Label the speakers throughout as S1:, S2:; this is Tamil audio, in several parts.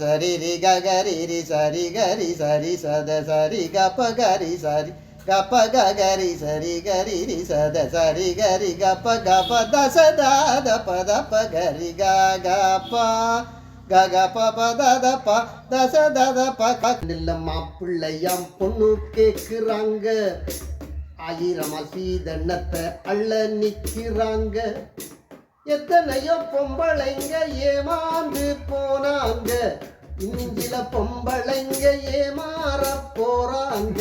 S1: சரி ரி க கரி ரி சரி கரி சரி சத சரி கப்ப கரி சரி கப்ப க கரி சரி கரி ரி சத சரி கரி கப்ப கப்ப தச தாத பத ப கரி கக கப்ப ப ப த ப தச தத ப க இல்ல மாப்பிள்ளையாம் பொண்ணு கேட்குறாங்க ஆயிரம் அசீதனத்தை அள்ள நிற்கிறாங்க எத்தனையோ பொம்பளைங்க ஏமாந்து போனாங்க. இன்னும் பொம்பளைங்க ஏமாற போறாங்க.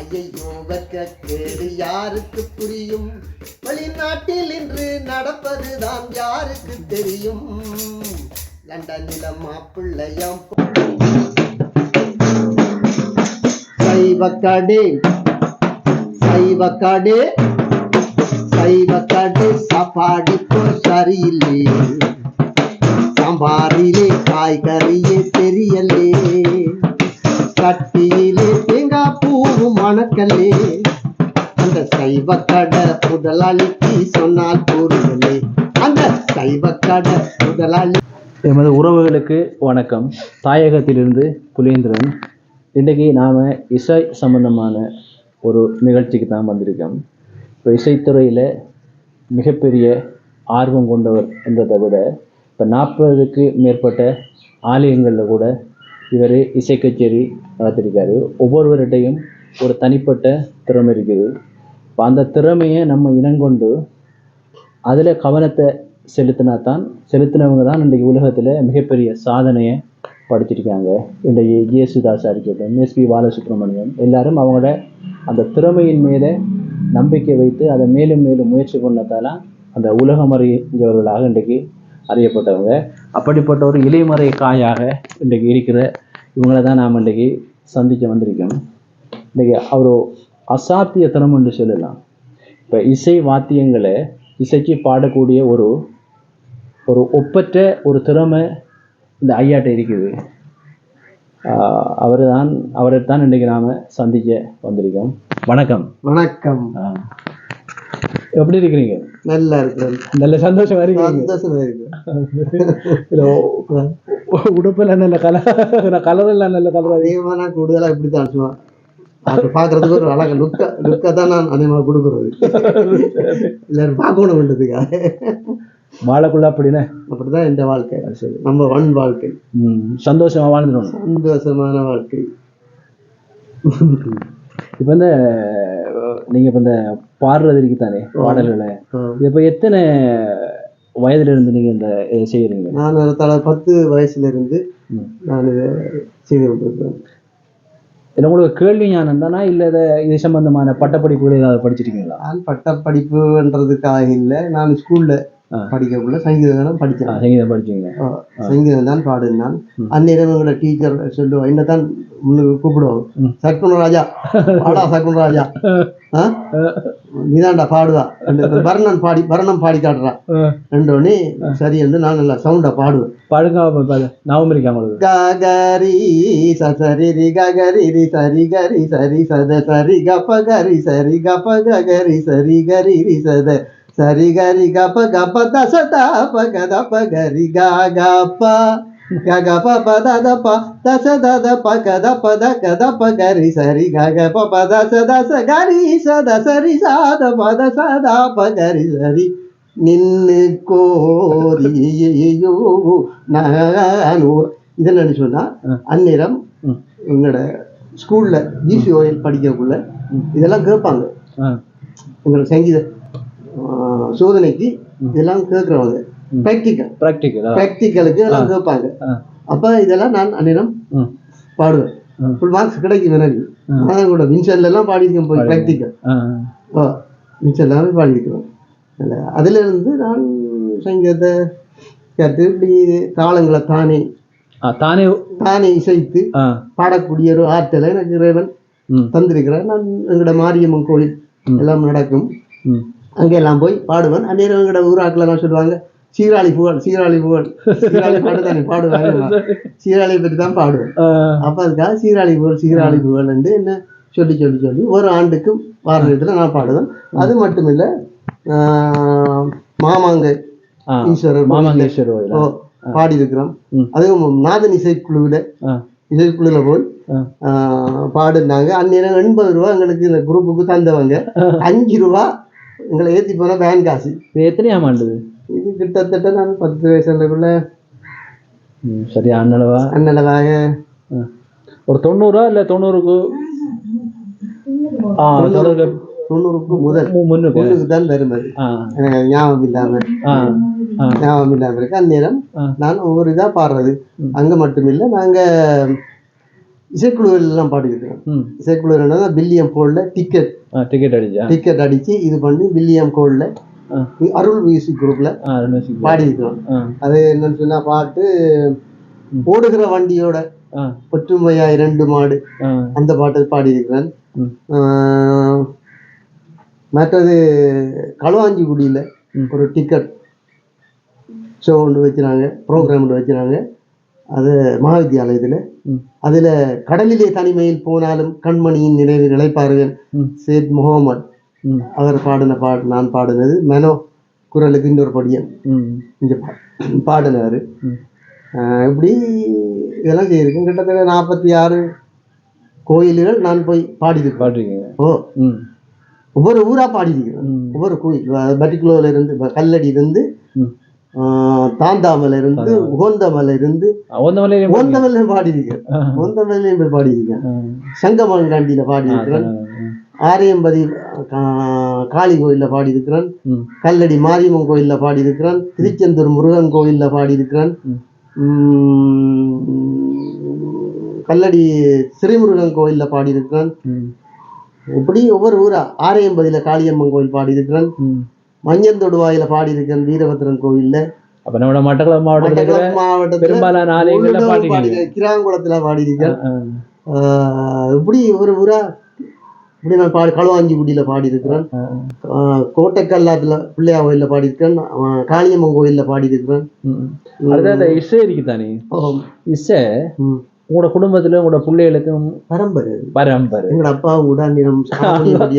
S1: ஐயையோ வெக்க கேடு யாருக்கு புரியும்? வெளிநாட்டில் இன்று நடப்பதுதான் யாருக்கு தெரியும்? லண்டனில மாப்பிள்ளையாம் சைவக்கடே சைவக்கடே சைவக்காடு சாப்பாடு சரியில்லை. சாம்பாரிலே காய்கறியே தெரியலே. கட்டியிலே தேங்காய் பூவும் மணக்கல்லே. அந்த சைவக்கடை முதலாளிக்கு சொன்னால் கூறுதலே அந்த சைவக்கடை முதலாளி
S2: எமது உறவுகளுக்கு வணக்கம். தாயகத்திலிருந்து குலேந்திரன் இன்றைக்கி நாம் இசை சம்பந்தமான ஒரு நிகழ்ச்சிக்கு தான் வந்திருக்கோம். இப்போ இசைத்துறையில் மிகப்பெரிய ஆர்வம் கொண்டவர் என்றதை விட இப்போ நாற்பதுக்கு மேற்பட்ட ஆலயங்களில் கூட இவர் இசை கச்சேரி நடத்திருக்காரு. ஒவ்வொருவர்கிட்டையும் ஒரு தனிப்பட்ட திறமை இருக்குது. இப்போ அந்த திறமையை நம்ம இனங்கொண்டு அதில் கவனத்தை செலுத்தினா தான் செலுத்தினவங்க தான் இன்றைக்கு உலகத்தில் மிகப்பெரிய சாதனையை படிச்சிருக்காங்க. இன்றைக்கு ஜேசுதாஸாக இருக்கட்டும் எஸ்பி பாலசுப்ரமணியம் எல்லாரும் அவங்களோட அந்த திறமையின் மேலே நம்பிக்கை வைத்து அதை மேலும் மேலும் முயற்சி பண்ணதால அந்த உலகம் அறிஞ்சவர்களாக இன்றைக்கு அறியப்பட்டவங்க. அப்படிப்பட்ட ஒரு இலைமறை காயாக இன்றைக்கு இருக்கிற இவங்கள தான் நாம் இன்றைக்கு சந்திக்க வந்திருக்கோம். இன்றைக்கி அவர் அசாத்திய திறமை என்று சொல்லலாம். இப்போ இசை வாத்தியங்களை இசைக்கு பாடக்கூடிய ஒரு ஒரு ஒப்பற்ற ஒரு திறமை இந்த ஐயாட்ட இருக்குது. அவர் தான் அவரை தான் இன்றைக்கி நாம் சந்திக்க வந்திருக்கோம். வணக்கம்.
S1: வணக்கம்.
S2: எப்படி இருக்கிறீங்க?
S1: நல்லா இருக்கிறது
S2: நல்ல சந்தோஷமா
S1: இருக்கு
S2: உடுப்பெல்லாம் நல்ல கலர் கலர் எல்லாம் நல்ல கலர்
S1: அதிகமாக நான் கூடுதலாக இப்படி தான் சும்மா அது பார்க்கறதுக்கு ஒரு அழகா லுக்கா லுக்கை தான் நான் அதிகமாக கொடுக்குறது. எல்லாரும் பார்க்கணுன்றதுக்காக
S2: வாழக்குள்ள அப்படின்னா?
S1: அப்படிதான் இந்த வாழ்க்கை.
S2: சரி.
S1: நம்ம ஒன் வாழ்க்கை.
S2: சந்தோஷமா வாழ்ந்துடணும்
S1: சந்தோஷமான வாழ்க்கை.
S2: இப்போ இந்த நீங்க இப்போ இந்த பாடுறது இருக்கு தானே பாடல்களை இப்போ எத்தனை வயதுல இருந்து நீங்க இந்த செய்யறீங்க
S1: நான் தலை பத்து வயசுல இருந்து. நான் இதை செய்து கொண்டிருக்கிறேன்.
S2: இல்லை உங்களுக்கு கேள்வி ஞானம் தானா இல்லை இதை இது சம்பந்தமான பட்டப்படிப்புகள் ஏதாவது படிச்சிருக்கீங்களா?
S1: நான் பட்ட படிப்புன்றதுக்காக இல்லை நான் ஸ்கூல்ல. படிக்கக்குள்ள சங்கீதம் தான் படித்தேன்
S2: சங்கீதம் படிச்சீங்க
S1: சங்கீதம் தான் பாடினான். அந்நேரம் எங்களோட டீச்சர் சொல்லுவோம் என்னதான் முன்னுக்கு கூப்பிடுவோம். சர்க்குண ராஜா பாடா சர்க்குண ராஜா? நீதான்டா பாடுவா? ரெண்டு பரணம் பாடி பரணம் பாடி காட்டுறான் ரெண்டோடனே சரி என்று நான் நல்லா சவுண்டா பாடுவேன்.
S2: படுங்க. ஞாபகம் இருக்கா உங்களுக்கு?
S1: ககரி சரி ரி ககரி ரி சரி கரி சரி சத சரி கப்ப கரி சரி கப்ப ககரி சரி கரி ரி சத சரி கரி கப்ப கப்ப தச தப கதப கரி கப பத தப தச தத ப கத பத கத ப கரி சரி க க ப ப தச தச கரி சத சரி சாத பத சதா ப கரி சரி நின்னு கோரியோ நானூர் இதெல்லாம் சொன்னா
S2: ம்.
S1: அந்நேரம்
S2: ம்.
S1: எங்களோட ஸ்கூல்ல ஜிசிஓஎல் படிக்கக்குள்ள
S2: ம்.
S1: இதெல்லாம் கேட்பாங்க எங்களோட சங்கீத சோதனைக்கு இதெல்லாம் கேட்குறவங்க. ப்ராக்டிக்கல்
S2: ப்ராக்டிக்கலா
S1: ப்ராக்டிக்கலுக்கு இதெல்லாம்
S2: ஆ.
S1: கேட்பாங்க. அப்ப இதெல்லாம் நான் அந்நேரம்
S2: ம்.
S1: பாடுவேன். ஃபுல் மார்க்ஸ் கிடைக்கும் எனக்கு. அதான் கூட எல்லாம் பாடியிருக்கேன் போய் ப்ராக்டிக்கல் ஓ எல்லாமே பாடியிருக்கிறோம் அதில் அதிலிருந்து நான் சங்கீதத்தை கற்று இப்படி தாளங்களை தானே
S2: தானே
S1: தானே இசைத்து பாடக்கூடிய ஒரு ஆற்றலை எனக்கு இறைவன் தந்திருக்கிறார். நான் எங்களோட மாரியம்மன் கோயில். எல்லாம் நடக்கும். அங்கெல்லாம் போய் பாடுவேன். அந்நேரம் எங்களோட ஊராக்கில் சொல்லுவாங்க சீராளி புகழ் சீராளி புகழ் சீராளி பாட்டு தானே பாடுவாங்க சீராளி பற்றி தான் பாடுவேன். அப்போ அதுக்காக சீராளி புகழ் சீராளி புகழ் என்ன சொல்லி சொல்லி சொல்லி ஒரு ஆண்டுக்கு வாரத்தில் நான் பாடுவேன். அது மட்டும் இல்லை மாமாங்கை. ஈஸ்வரர்
S2: மாமாங்கேஸ்வரர் கோயில்?
S1: ஓ பாடியிருக்கிறோம்.
S2: ம்.
S1: அதுவும் நாதன் இசைக்குழுவில் இசைக்குழுவில் போய் பாடுனாங்க. அந்நேரம் எண்பது ரூபா எங்களுக்கு இந்த குரூப்புக்கு தந்தவங்க. அஞ்சு ரூபா எங்களை ஏற்றி போன பேன் காசு.
S2: இது எத்தனையாம் ஆண்டு இது?
S1: கிட்டத்தட்ட நான் பத்து வயசுக்குள்ள
S2: ம், சரியா அண்ணளவா
S1: அண்ணளவாக.
S2: ஒரு தொண்ணூறா இல்ல தொண்ணூறுக்கு? தொண்ணூறுக்கு
S1: முதல்.
S2: முன்னுக்கு.
S1: தான்
S2: ஆ.
S1: எனக்கு ஞாபகம் இல்லாம. ஞாபகம் இல்லாம இருக்கு. அந்நேரம். நான் ஒவ்வொரு இதா பாடுறது. அங்க மட்டும் இல்லை நாங்க இசைக்குழுவில் எல்லாம்
S2: ம்.
S1: இசைக்குழு பில்லியம் கோல்ல டிக்கெட்
S2: டிக்கெட் அடிச்சா?
S1: டிக்கெட் அடிச்சு இது பண்ணி பில்லியம் கோல்ல அருள் மியூசிக் குரூப்ல பாடியிருக்கிறோம் அது என்னன்னு சொன்னா பாட்டு ஓடுகிற வண்டியோட ஒற்றுமையா இரண்டு மாடு அந்த பாட்டை பாடியிருக்கிறேன் மற்றது களுவாஞ்சிக்குடியில்
S2: ம்.
S1: ஒரு டிக்கெட் ஷோ ஒன்று வச்சுனாங்க ப்ரோக்ராம் ஒன்று வச்சுனாங்க அது மகாவித்தியாலயத்தில்
S2: ம்.
S1: அதில் கடலிலே தனிமையில் போனாலும் கண்மணியின் நினைவு நிலைப்பாருங்கள்.
S2: ம்.
S1: சேத் முகமது. அவர் பாடின பாட்டு நான் பாடினது மெனோ குரலுக்கு இன்னொரு படியன்
S2: ம்.
S1: இங்கே பாடினார் இப்படி இதெல்லாம் செய்திருக்கேன். கிட்டத்தட்ட நாற்பத்தி ஆறு கோயில்கள் நான் போய் பாடியிருக்கேன்.
S2: பாடுறீங்க
S1: ஓ. ஒவ்வொரு ஊரா பாடியிருக்கிறேன் ஒவ்வொரு கோயில் பட்டிக்குலோல இருந்து கல்லடி இருந்து தாந்தாமலை இருந்து உகந்தமலை இருந்து
S2: ஒந்த மலையிலையும்
S1: உகந்தமலை பாடியிருக்கேன். உகந்தமலையும் போய் பாடியிருக்கேன்.
S2: ஆ.
S1: சங்கமங்காண்டியில பாடியிருக்கிறேன். ஆரியம்பதி காளி கோயில்ல பாடியிருக்கிறேன். கல்லடி மாரியம்மன் கோயில்ல பாடியிருக்கிறேன். திருச்செந்தூர் முருகன் கோயில்ல பாடியிருக்கிறேன். கல்லடி ஸ்ரீமுருகன் கோயில்ல பாடியிருக்கிறேன். இப்படி ஒவ்வொரு ஊரா ஆரையம்பதியில காளியம்மன் கோயில் பாடியிருக்கிறேன். மஞ்சந்தொடுவாயில பாடியிருக்கேன் வீரபத்ரன் கோயில்ல
S2: அப்ப நம்மளோட மட்டக்களப்பு மாவட்டத்தில்
S1: மாவட்டத்துல
S2: பெரும்பாலான ஆலயங்கள்ல
S1: பாடியிருக்கேன். கிராங்குளத்துல பாடியிருக்கேன் இப்படி ஒரு ஊரா இப்படி நான் பாடி களுவாஞ்சிக்குடியில பாடியிருக்கிறேன். கோட்டைக்கல்லாத்துல பிள்ளையா கோயில்ல பாடியிருக்கேன் ஆஹ் காளியம்மன் கோயில்ல பாடியிருக்கிறேன்.
S2: அடுத்து இசை இருக்கு தானே. இசை. உங்களோட குடும்பத்துல உங்களோட பிள்ளைகளுக்கும்
S1: பரம்பரை.
S2: பரம்பரை.
S1: எங்கட அப்பா கூட நிறம்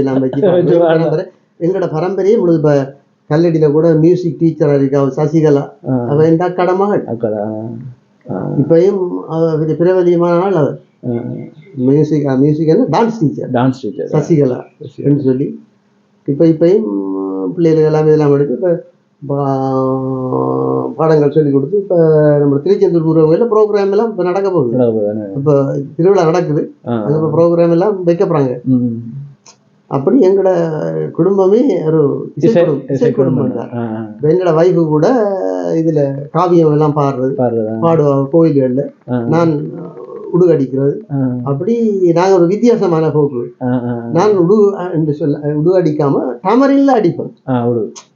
S1: எல்லாம் பரம்பரை. எங்கட பரம்பரையே முழுது இப்ப கல்லடியில கூட மியூசிக் டீச்சரா இருக்கா சசிகலா.
S2: ஆ.
S1: அவ என் அக்கட மகள்
S2: அக்கடா ஆ,
S1: இப்பயும் பிரபலியமான ஆள் அவர். மியூசிக் மியூசிக் என்ன? Dance teacher
S2: dance teacher
S1: Sasikala சொல்லி. இப்போ இப்பயும் பிள்ளைகளுக்கு எல்லாமே இதெல்லாம் எடுத்து இப்போ பாடங்கள் சொல்லி கொடுத்து இப்போ நம்ம திருச்செந்தூர் ஊரவங்களில் ப்ரோக்ராம் எல்லாம் இப்போ நடக்க போகுது. இப்போ திருவிழா நடக்குது. இப்போ ப்ரோக்ராம் எல்லாம் வைக்க போகிறாங்க அப்படி எங்களோட குடும்பமே ஒரு இசை குடும்பம் தான். எங்களோட வைஃபு கூட இதில் காவியம் எல்லாம் பாடுறது. பாடுவாங்க கோயில்களில். நான் உடுகடிக்கிறது அப்படி நாங்கள் ஒரு வித்தியாசமான போக்கு. நான் உடு என்று சொல்ல உடு அடிக்காம டமரில் அடிப்பேன்.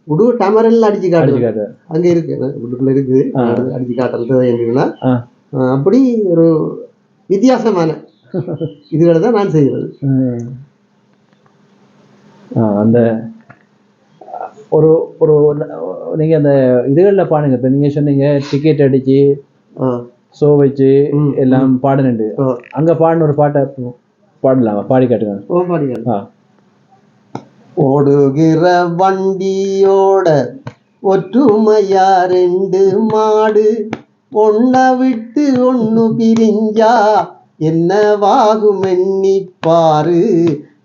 S1: உடு டமரில் அடிச்சு காட்டுவேன். அங்க இருக்கு. உடுக்குள்ள இருக்குது. அடிச்சு காட்டுறது என்றுன்னா
S2: ஆ.
S1: அப்படி ஒரு வித்தியாசமான இதுகளை தான் நான் செய்வது.
S2: அந்த ஒரு ஒரு நீங்க அந்த இதுகளில் பாடுங்க இப்போ நீங்க சொன்னீங்க டிக்கெட் அடிச்சு. ஷோ வச்சு எல்லாம் பாடுனுண்டு. அங்க பாடின ஒரு பாட்டை பாடலாமா? பாடி காட்டுங்க.
S1: ஓ, பாடுங்கள்.
S2: ஆ.
S1: ஓடுகிற வண்டியோட ஒற்றுமையா ரெண்டு மாடு. ஒன்ன விட்டு ஒண்ணு பிரிஞ்சா என்னவாகும் எண்ணிப்பாரு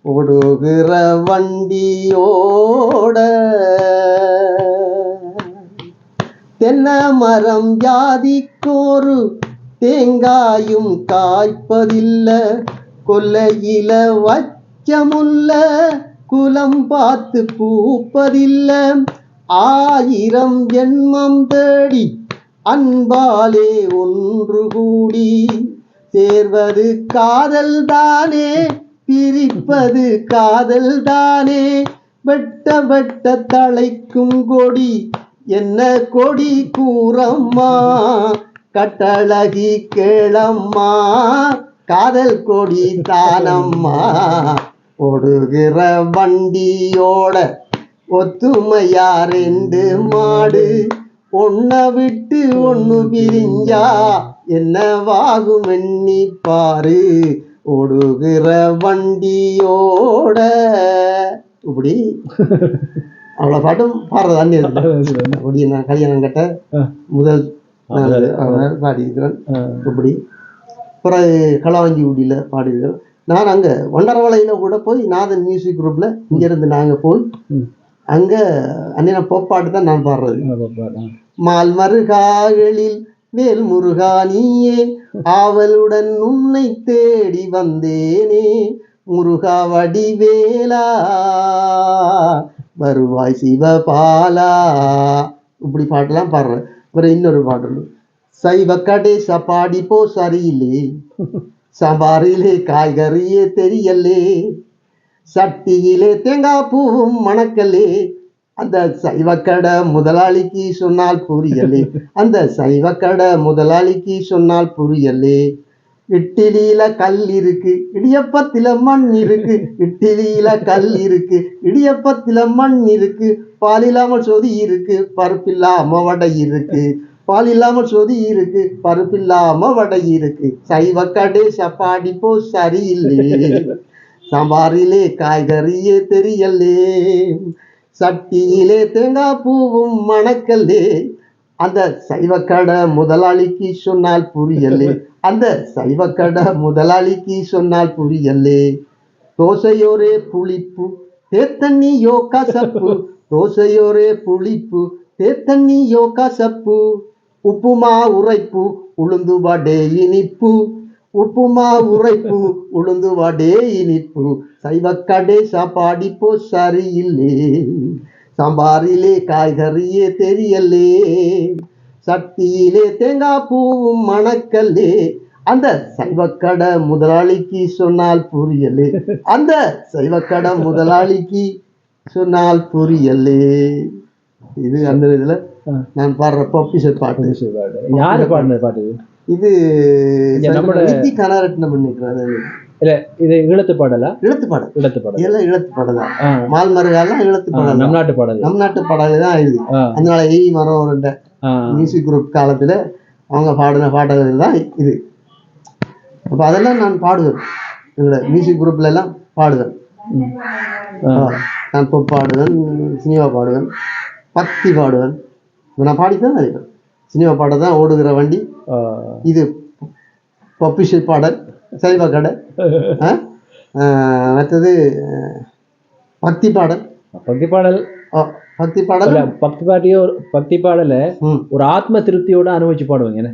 S1: ஓடுகிற வண்டியோட தென்னை மரம் ஜாதிக்கோரு தேங்காயும் காய்ப்பதில்ல. கொல்லையில வச்சமுள்ள குலம் பார்த்து பூப்பதில்ல. ஆயிரம் ஜென்மம் தேடி அன்பாலே ஒன்று கூடி சேர்வது காதல் தானே பிரிப்பது காதல் தானே வெட்ட வெட்ட தழைக்கும் கொடி என்ன கொடி கூறம்மா? கட்டழகி கேளம்மா காதல் கொடி தானம்மா? ஓடுகிற வண்டியோட ஒத்துமையா ரெண்டு மாடு ஒன்ன விட்டு ஒன்னு பிரிஞ்சா என்னவாகும் எண்ணி பாரு ஓடுகிற வண்டியோட. இப்படி. அவ்வளோ பாட்டும் பாடுறது அண்ணி அப்படி நான் கல்யாணம் கட்ட. முதல் பாடியிருக்கிறேன். இப்படி. பிறகு களவாஞ்சி ஊடியில் பாடியிருக்கிறேன் நான் அங்கே ஒண்டரவளையில் கூட போய் நாதன் மியூசிக் குரூப்பில் இங்கேருந்து நாங்கள் போய். அங்கே அண்ணன போப்பாட்டு தான் நான் பாடுறது.
S2: ஆ.
S1: மால் மருகாகளில் வேல் முருகானியே ஆவலுடன் உன்னை தேடி வந்தேனே. முருகா வடிவேலா வருவாய் சிவபாலா. இப்படி பாட்டெல்லாம் பாடுறேன். அப்புறம் இன்னொரு பாட்டு சைவ கடேச பாடி போ சரியில்லே. சாம்பாரிலே காய்கறியே தெரியலே சட்டியிலே தேங்காய் பூவும் மணக்கலே அந்த சைவக்கடை முதலாளிக்கு சொன்னால் புரியலே. அந்த சைவக்கடை முதலாளிக்கு சொன்னால் புரியலே. இட்டிலியில கல் இருக்கு இடியப்பத்தில மண் இருக்கு இட்டிலியில கல் இருக்கு இடியப்பத்தில மண் இருக்கு பால் இல்லாமல் சொதி இருக்கு பருப்பில்லாம வடை இருக்கு. பால் இல்லாமல் சொதி இருக்கு பருப்பில்லாம வடை இருக்கு. சைவக்கடை சப்பாடி போ சரியில்லை. சாம்பாரிலே காய்கறியே தெரியலே. சட்டியிலே தேங்காய் பூவும் மணக்கல்லே. அந்த சைவக்கடை முதலாளிக்கு சொன்னால் புரியலே அந்த சைவக்கடை முதலாளிக்கு சொன்னால் புரியலே தோசையோரே புளிப்பு தேத்தண்ணியோ கசப்பு. தோசையோரே புளிப்பு தேத்தண்ணியோ கசப்பு. உப்புமா உரைப்பு உளுந்து வடே இனிப்பு. உப்புமா உரைப்பு உளுந்து வடே இனிப்பு. சைவக்கடை சாப்பாடி போ சரியில்லே. சாம்பாரிலே காய்கறியே தெரியலே. சட்டியிலே தேங்காய் பூவும் மணக்கல்லே. அந்த சைவக்கடை முதலாளிக்கு சொன்னால் புரியலே. அந்த சைவக்கடை முதலாளிக்கு சொன்னால் புரியலே. இது அந்த இதுல. நான் பாடுற பொப்பிசல் பாட்டு.
S2: யாரு பாடின பாட்டு? இது? நம்மளோட-
S1: நித்தி கனரட்னம் பண்ணிக்கிறது
S2: இல்ல இது ஈழத்து பாடலா?
S1: இழுத்து பாடல்.
S2: ஈழத்து பாடல்.
S1: இதெல்லாம் இழுத்து பாடல். தான்
S2: ஆ.
S1: மால் மருகாலாம் இழுத்து பாடல்.
S2: நம். நாட்டு பாடல்.
S1: நம் நாட்டு பாடல் தான் இது. அதனால மரம். மியூசிக் குரூப் காலத்துல அவங்க பாடின பாடல்கள் தான் இது. அப்ப அதெல்லாம் நான் பாடுவேன். எங்களோட மியூசிக் குரூப்ல எல்லாம் பாடுவேன். நான் பொப் பாடுவேன் சினிமா பாடுவேன் பக்தி பாடுவேன். நான் பாடித்தான் நினைப்பேன் சினிமா பாட தான் ஓடுகிற வண்டி. இது பொப்பிஷல் பாடல் சைவ கடை மற்றது பக்தி பாடல்.
S2: பக்தி பாடல்.
S1: பக்தி பாடல்?
S2: பக்தி பாட்டியோ பக்தி பாடல ஒரு ஆத்ம திருப்தியோட அனுபவிச்சு பாடுவாங்க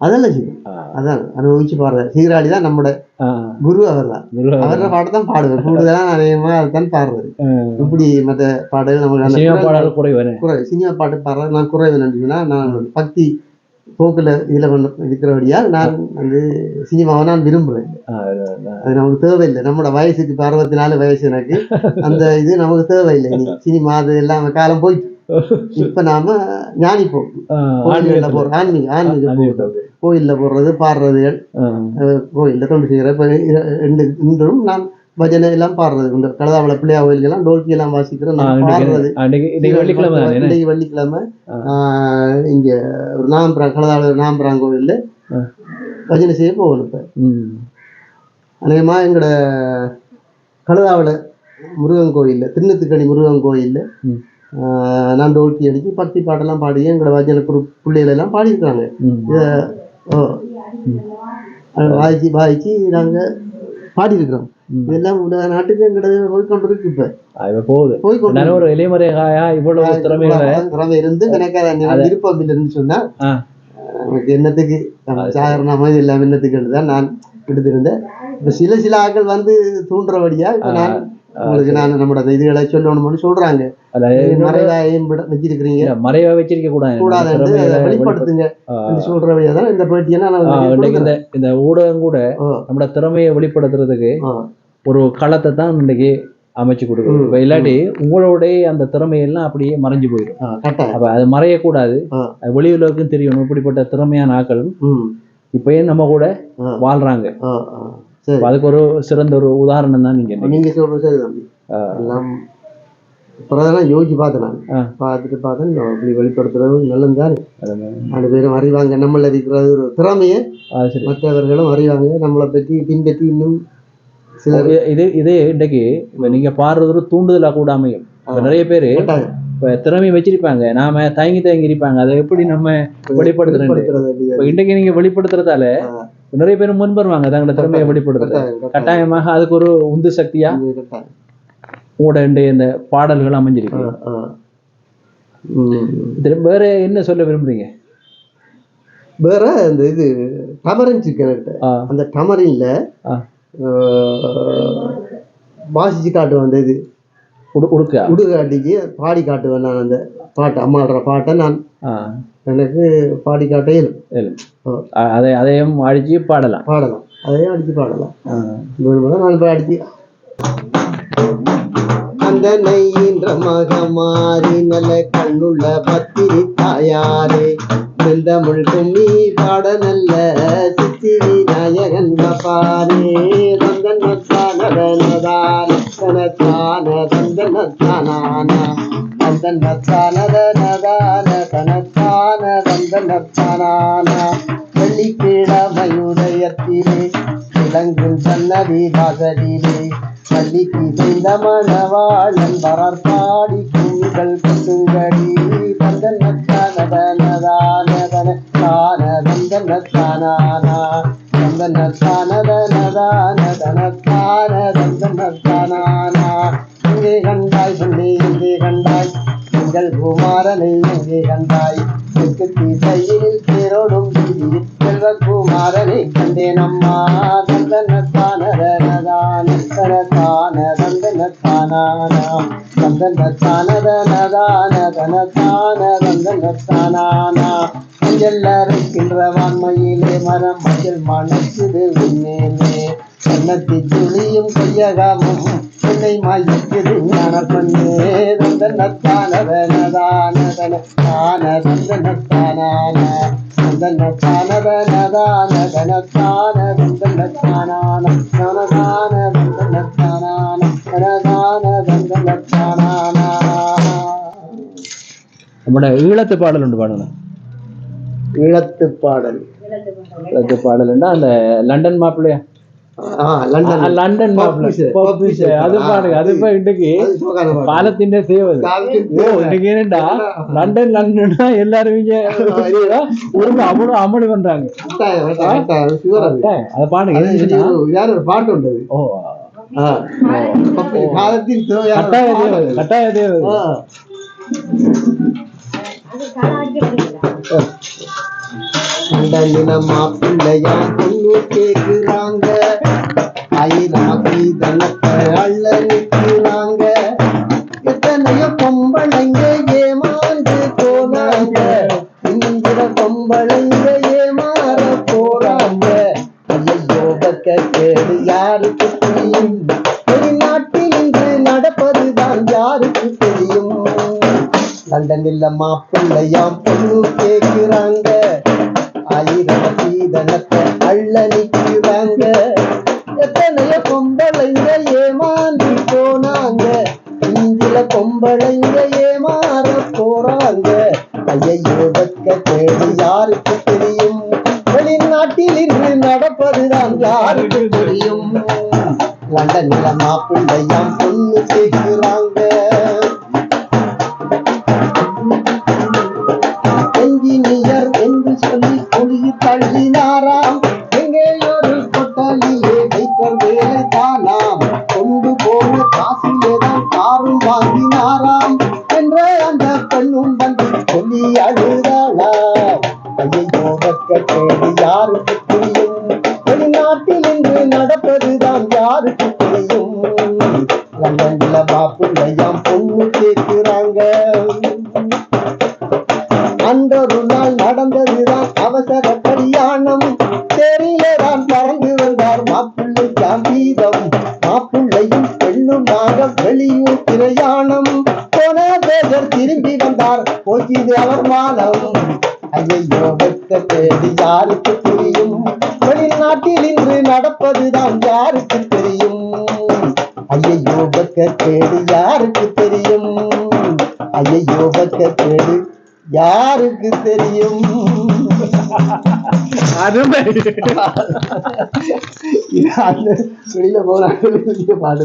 S1: அதெல்லாம் சரி. அதான் அனுபவிச்சு பாடுறேன் சீராளி தான் நம்மட. குரு அவர் தான்
S2: குரு-
S1: அவரோட பாட்டு தான் பாடுவேன். கூடுதலாக அதிகமாக அதுதான் பாடுறது. இப்படி மற்ற பாடல் அந்த
S2: சினிமா பாடல் குறைவு?
S1: குறை சினிமா பாட்டு பாடுறது நான் குறைவு நினைச்சுன்னா நான் பக்தி போக்கில் இதில் இருக்கிறபடியால் நான் வந்து சினிமாவை நான் விரும்புகிறேன் அது நமக்கு தேவையில்லை. நம்மளோட வயசுக்கு இப்போ அறுபத்தி நாலு வயசு எனக்கு. அந்த இது நமக்கு தேவையில்லை. நீ சினிமா அது எல்லாம் காலம் போயிட்டு. இப்போ நாம ஞானி போக்கு
S2: ஆ,
S1: கோயில்களில் போடுற ஆன்மீக ஆன்மீக
S2: ஆன்மீக
S1: போக்கு கோயிலில் போடுறது. அஹ் கோயிலில் தொண்டு செய்கிற இன்றும் நான் பஜனை எல்லாம் பாடுறது இந்த கலதாவள பிள்ளையா கோயிலுக்கெல்லாம் டோல்கி எல்லாம் வாசிக்கிறேன்
S2: ஆ,
S1: நான் பாடுறது
S2: இன்னைக்கு வெள்ளிக்கிழமை
S1: இங்க ஒரு நாம்பரா கலதாவள நாம்பராங் கோயில்ல. பஜனை செய்ய போகணும் இப்போ. அநேகமாக எங்களோட கலதாவள முருகன் கோயிலில் திருநெத்துக்கணி முருகன் கோயிலில். நான் டோல்கி அடிச்சு பக்தி பாட்டெல்லாம் பாடி எங்களோட வஜன குரு பிள்ளைகள் எல்லாம் பாடியிருக்காங்க. இதை வாய்ச்சி வாய்ச்சி நாங்கள் பாடியிருக்கிறோம். இதெல்லாம் நாட்டுக்கு எங்களோட போய் கொண்டு இருக்கு இப்போ
S2: போகுது
S1: போய் கொண்டு
S2: ஒரு இளைமறையா இவ்வளவு திறமைகளை
S1: திறமை இருந்து எனக்கு விருப்பம் இல்லைன்னு சொன்னா. நமக்கு என்னத்துக்கு சாதாரணமாக எல்லாம் என்னத்துக்கு தான் நான் எடுத்திருந்தேன் இப்போ சில சில ஆட்கள் வந்து தூண்டுறபடியா இப்போ நான் உங்களுக்கு நான் நம்மளோட இதுகளை சொல்லணும்னு சொல்றாங்க
S2: அதுல
S1: நீங்க மறைவா ஏன் விட வச்சிருக்கிறீங்க
S2: மறைவா வச்சிருக்க கூடாது
S1: வெளிப்படுத்துங்க
S2: ஆ.
S1: என்று சொல்றபடியா தான் இந்த பேட்டியை நான்
S2: ஆ,
S1: உங்களுக்கு
S2: இன்னைக்கு இந்த ஊடகம் கூட நம்மளோட திறமையை வெளிப்படுத்துறதுக்கு ஒரு களத்தை தான் இன்னைக்கு அமைச்சு கொடுக்குது.
S1: ம்,
S2: இப்ப இல்லாட்டி உங்களுடைய அந்த திறமையெல்லாம் அப்படியே மறைஞ்சு போயிடும் அப்ப அது மறையக்கூடாது.
S1: ஆ.
S2: அது வெளி உலகுக்கும் தெரியணும் இப்படிப்பட்ட திறமையான ஆட்கள்
S1: ம்.
S2: இப்பயும் நம்ம கூட வாழ்றாங்க. அதுக்கு ஒரு சிறந்த ஒரு உதாரணம் தான் நீங்க
S1: நீங்க சொல்றது சரி தம்பி. அப்புறம் யோசிச்சு பார்த்தேன் நான். பார்த்துட்டு பார்த்தேன் நான் இப்படி வெளிப்படுத்துறது நல்லது தானே. நாலு பேரும் அறிவாங்க. நம்மள இருக்கிறது ஒரு திறமையை மற்றவர்களும் அறிவாங்க. நம்மளை பற்றி பின்பற்றி இன்னும்
S2: இது- இது இன்றைக்கு நீங்க பாடுறது தூண்டுதலா கூட அமையும். நிறைய பேரு இப்ப திறமை வச்சிருப்பாங்க. நாம தயங்கி தயங்கி இருப்பாங்க. அதை எப்படி நம்ம வெளிப்படுத்துறது? இப்ப இன்றைக்கு நீங்க வெளிப்படுத்துறதால நிறைய பேர் முன் வருவாங்க. தங்களோட திறமையை வெளிப்படுத்துறது.
S1: கட்டாயம், கட்டாயம்.
S2: கட்டாயமாக அதுக்கு ஒரு உந்து சக்தியா. உங்களோட இன்றைய இந்த பாடல்கள் அமைஞ்சிருக்கு. வேற என்ன சொல்ல விரும்புறீங்க?
S1: வேற இந்த இது டமரன்
S2: ஆ,
S1: அந்த டமரின்ல. வாசிச்சு காட்டுவேன் அந்த இது
S2: உடு- உடுக்கா?
S1: உடுகாட்டிக்கு பாடி காட்டுவேன் நான் அந்த பாட்டு. அம்மாடுற பாட்டை நான் எனக்கு பாடி காட்ட இயலும்.
S2: அதை அதையும் அடிச்சு பாடலாம்.
S1: பாடலாம். அதையும் அடிச்சு பாடலாம். நான் அந்த நெய்யின்ற மகமாரி நல்ல கண்ணுள்ள பத்திரி தாயாரே செந்தமிழ் கும்மி பாட நல்ல சித்திரி நாயகன் பாரே தந்தனத்தானதனதான தனத்தான தந்தனத்தானான தந்தனத்தானதனதான தனத்தான தந்தனத்தானான வெள்ளிக்கிழமையுதயத்திலே விளங்கும் சன்னதி வாசலிலே பள்ளிக்கு செய்த மணவாளன் வரர் பாடி குமிகள் கொட்டுங்கடி குமாரனை எங்கே கண்டாய் தெற்கு திசையில் தேரோடும் வீதியில் செல்வகுமாரனை கண்டேன் அம்மா. தந்தனத்தானதனதான தனத்தான தந்தனத்தானானா தந்தனத்தானானா மஞ்சள் அரைக்கின்ற வான்மையிலே மரம் மஞ்சள் மணக்குது உன்னேமே கண்ணத்தி துளியும் கையகமும் என்னை மாய்க்குது ஞான பண்ணே தந்தனத்தானதனதான தனத்தான தந்தனத்தானான தந்தனத்தானதனதான தனத்தான தந்தனத்தானான தனதான தந்தனத்தானான தனதான தந்தனத்தானானா
S2: நம்மட ஈழத்து பாடல் உண்டு பாடணும்
S1: ஈழத்து பாடல்.
S2: ஈழத்து பாடல்னா அந்த லண்டன்
S1: தேவை.
S2: இன்னைக்கு என்னடா? லண்டன் லண்டன்னா எல்லாரும் இங்க ஒரு அமலு அமளி பண்றாங்க.
S1: அது.
S2: பாடுங்க
S1: பாட்டு உண்டு அது.
S2: ஓ கட்டாய. தேவது கட்டாய தேவது
S1: மாப்பிள்ளையா பொண்ணு கேக்குறாங்க. அள்ள நிற்கிறாங்க எத்தனையோ பொம்பளைங்க ஏமாந்து போனாங்க. இந்திர பொம்பளைங்க ஏமாற போறாங்க. ஐயோ பக்க கேடு யாருக்கு தெரியும்? வெளிநாட்டில் இன்று நடப்பதுதான் யாருக்கு தெரியும்? லண்டனில் மாப்பிள்ளையாம் பொண்ணு கேக்குறாங்க. ஆயிரம் சீதனத்தை அள்ள லண்டனில் மாப்பிள்ளையாம் பொண்ணு கேட்கிறாங்க அவசர கல்யாணம் தேரில தான் பறந்து வந்தார் மாப்பிள்ளை காம்பீதம் மாப்பிள்ளையும் பெண்ணும் நாங்கள் வெளியூர் பிரயாணம். போன பேசர் திரும்பி வந்தார். போச்சிது அவர் மானம் வெளியில போறாங்க பாடு.